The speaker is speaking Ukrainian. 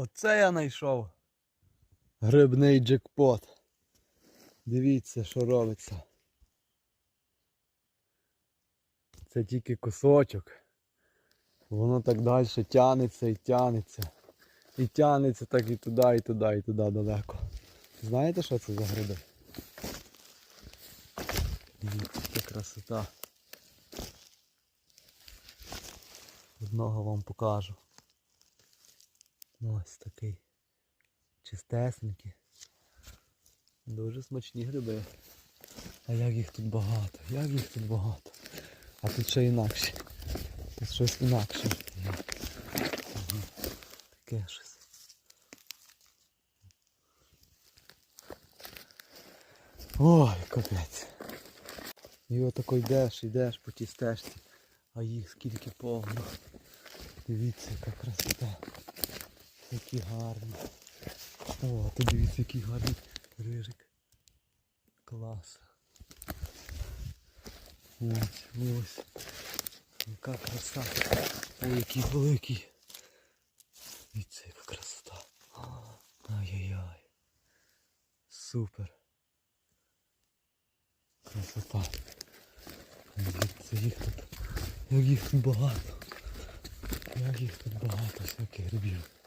Оце я знайшов. Грибний джекпот. Дивіться, що робиться. Це тільки кусочок. Воно так далі тянеться і тянеться. І тянеться так і туди, і туди, і туди далеко. Знаєте, що це за гриби? Дивіться, яка красота. Одного вам покажу. Ось такий. Чистесенький. Дуже смачні гриби. А як їх тут багато, як їх тут багато. А тут ще інакше. Тут щось інакше. Таке щось. Ой, капець. І отако йдеш, йдеш по тій стежці, а їх скільки повно. Дивіться, яка красота. Які гарні. О, тут дивіться, який гарний рижик. Клас. Ось, ось. Яка краса. Ой, який великий. Дивіться, яка красота. Ай-яй-яй. Супер. Красота. Дивіться, їх тут. Як їх тут багато. Як їх тут багато всяких грибів.